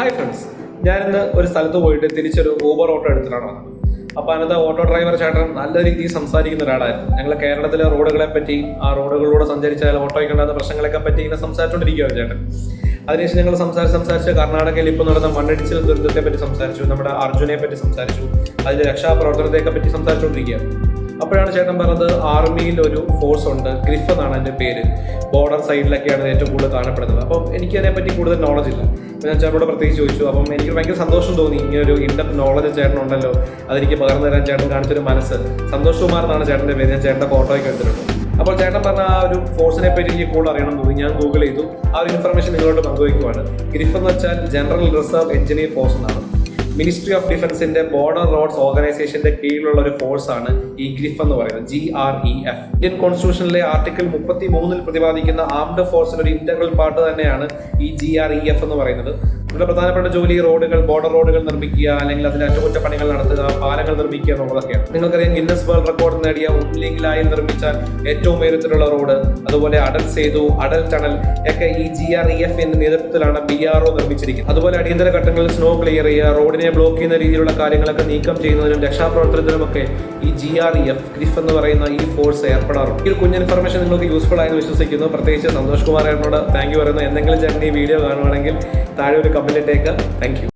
Hi friends ഞാനിന്ന് ഒരു സ്ഥലത്ത് പോയിട്ട് തിരിച്ചൊരു ഊബർ ഓട്ടോ എടുത്തിട്ടാണ് വന്നത്. അപ്പോൾ അതിനകത്ത് ഓട്ടോ ഡ്രൈവർ ചേട്ടൻ നല്ല രീതിയിൽ സംസാരിക്കുന്ന ഒരാളായിരുന്നു. ഞങ്ങൾ കേരളത്തിലെ റോഡുകളെ പറ്റി ആ റോഡുകളിലൂടെ സഞ്ചരിച്ചാൽ ഓട്ടോയ്ക്ക് ഉണ്ടാകുന്ന പ്രശ്നങ്ങളെയൊക്കെ പറ്റി ഇങ്ങനെ സംസാരിച്ചുകൊണ്ടിരിക്കുകയാണ് ചേട്ടൻ. അതിനുശേഷം ഞങ്ങൾ സംസാരിച്ച് സംസാരിച്ച് കർണാടകയിൽ ഇപ്പോൾ നടന്ന മണ്ണിടിച്ചിൽ ദുരന്തത്തെ പറ്റി സംസാരിച്ചു നമ്മുടെ അർജുനെ പറ്റി സംസാരിച്ചു അതിന്റെ രക്ഷാപ്രവർത്തനത്തെ പറ്റി സംസാരിച്ചുകൊണ്ടിരിക്കുകയാണ് അപ്പോഴാണ് ചേട്ടൻ പറഞ്ഞത് ആർമിയിൽ ഒരു ഫോഴ്സ് ഉണ്ട്. ഗ്രിഫ് എന്നാണ് അതിന്റെ പേര്. ബോർഡർ സൈഡിലൊക്കെയാണ് ഏറ്റവും കൂടുതൽ കാണപ്പെടുന്നത്. അപ്പം എനിക്ക് അതിനെപ്പറ്റി കൂടുതൽ നോളജ് ഇല്ല. ഞാൻ ചേട്ടനോട് പ്രത്യേകിച്ച് ചോദിച്ചു. അപ്പം എനിക്ക് ഭയങ്കര സന്തോഷം തോന്നി. ഇങ്ങനൊരു ഒരു ഇൻഡർ നോളജ് ചേട്ടനുണ്ടല്ലോ. അതെനിക്ക് പകർന്നു തരാൻ ചേട്ടൻ കാണിച്ചൊരു മനസ്സ്. സന്തോഷ് എന്നാണ് ചേട്ടന്റെ പേര്. ഞാൻ ചേട്ടന്റെ ഫോട്ടോയൊക്കെ എടുത്തിട്ടുണ്ട്. അപ്പോൾ ചേട്ടൻ പറഞ്ഞ ആ ഒരു ഫോഴ്സിനെ പറ്റി എനിക്ക് കൂടുതൽ അറിയണം തോന്നി. ഞാൻ ഗൂഗിൾ ചെയ്തു. ആ ഒരു ഇൻഫർമേഷൻ നിങ്ങളോട് പങ്കുവയ്ക്കുവാണ്. ഗ്രിഫ് എന്ന് വെച്ചാൽ ജനറൽ റിസർവ് എഞ്ചിനീയർ ഫോഴ്സ് എന്നാണ്. മിനിസ്ട്രി ഓഫ് ഡിഫൻസിന്റെ ബോർഡർ റോഡ്സ് ഓർഗനൈസേഷന്റെ കീഴിലുള്ള ഒരു ഫോഴ്സ് ആണ് ഈ ഗ്രിഫ് എന്ന് പറയുന്നത് G R E F Indian കോൺസ്റ്റിറ്റ്യൂഷനിലെ article മുപ്പത്തി മൂന്നിൽ പ്രതിപാദിക്കുന്ന ആംഡ് ഫോഴ്സിന്റെ ഒരു ഇന്റഗ്രൽ പാർട്ട് തന്നെയാണ് ഈ ജി ആർ ഇ എഫ് എന്ന് പറയുന്നത്. ഇവിടെ പ്രധാനപ്പെട്ട ജോലി റോഡുകൾ ബോർഡർ റോഡുകൾ നിർമ്മിക്കുക അല്ലെങ്കിൽ അതിന്റെ അറ്റകുറ്റപ്പണികൾ നടത്തുക പാലങ്ങൾ നിർമ്മിക്കുക എന്നുള്ളതൊക്കെയാണ് നിങ്ങൾക്കറിയാം ഗിന്നസ് വേൾഡ് റെക്കോർഡ് നേടിയ ഉംലിംഗിലായി നിർമ്മിച്ച ഏറ്റവും ഉയരത്തിലുള്ള റോഡ് അതുപോലെ അടൽ സേതു അടൽ ടണൽ ഒക്കെ ഈ ജി ആർ ഇ എഫ് എന്ന നേതൃത്വത്തിലാണ് ബി ആർ ഒ നിർമ്മിച്ചിരിക്കുന്നത്. അതുപോലെ അടിയന്തര ഘട്ടങ്ങളിൽ സ്നോ ക്ലിയർ ചെയ്യുക റോഡിനെ ബ്ലോക്ക് ചെയ്യുന്ന രീതിയിലുള്ള കാര്യങ്ങളൊക്കെ നീക്കം ചെയ്യുന്നതിനും രക്ഷാപ്രവർത്തനത്തിനുമൊക്കെ ഈ G R E F GREF എന്ന് പറയുന്ന ഈ ഫോഴ്സ് ഏർപ്പെടാറുണ്ട്. ഈ കുഞ്ഞ് ഇൻഫർമേഷൻ നിങ്ങൾക്ക് യൂസ്ഫുൾ ആയെന്ന് വിശ്വസിക്കുന്നു. പ്രത്യേകിച്ച് സന്തോഷ് കുമാർ എന്നോട് താങ്ക് യു പറയുന്നു. എന്തെങ്കിലും ചേട്ടൻ ഈ വീഡിയോ കാണുവാണെങ്കിൽ താഴെ ഒരു കമന്റ് ഇട്ടേക്ക്. താങ്ക്